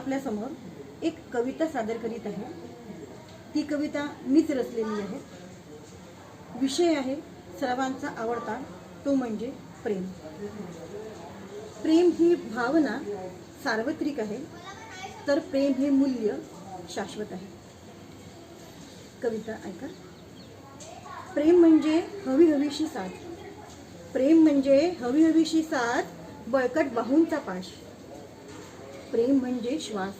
आपल्यासमोर एक कविता सादर करीत आहे. ती कविता मीच रचलेली आहे. विषय आहे सर्वांचा आवडता तो म्हणजे प्रेम. प्रेम ही भावना सार्वत्रिक आहे तर प्रेम हे मूल्य शाश्वत आहे. कविता ऐका. प्रेम म्हणजे हवी हवीशी साथ. प्रेम म्हणजे हवी हवीशी साथ बळकट बाहूंचा पाश. प्रेम म्हणजे श्वास.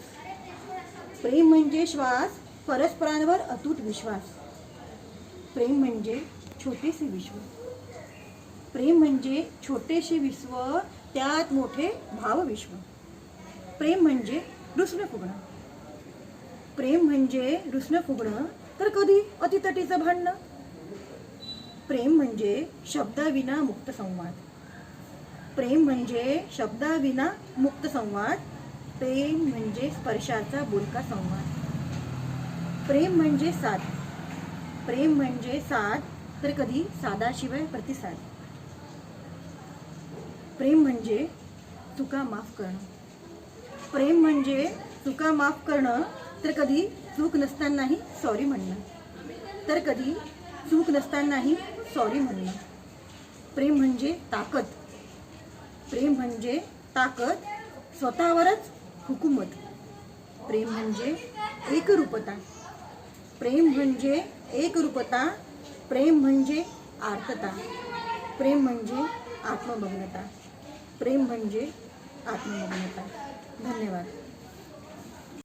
प्रेम म्हणजे श्वास परस्परांवर अतूट विश्वास. प्रेम म्हणजे छोटेसे विश्व. प्रेम म्हणजे छोटेसे विश्व त्यात मोठे भावविश्व प्रेम म्हणजे रुसणं फुगणं. प्रेम म्हणजे रुसणं फुगणं तर कधी अतितटीचं भांडणं? प्रेम म्हणजे शब्दाविना मुक्त संवाद. प्रेम म्हणजे शब्दाविना मुक्त संवाद प्रेम म्हणजे स्पर्शाचा बोलका संवाद. प्रेम म्हणजे साथ. प्रेम म्हणजे साथ तर कधी साधाशिवाय प्रतिसाद. प्रेम म्हणजे चुका माफ करणं. प्रेम म्हणजे चुका माफ करणं तर कधी चूक नसतानाही सॉरी म्हणणं. तर कधी चूक नसतानाही सॉरी म्हणणं. प्रेम म्हणजे ताकद. प्रेम म्हणजे ताकद स्वतःवरच हुकूमत. प्रेम म्हणजे एकरूपता. प्रेम म्हणजे एकरूपता. प्रेम म्हणजे आर्तता प्रेम म्हणजे आत्मभग्नता. प्रेम म्हणजे आत्मभग्नता. धन्यवाद.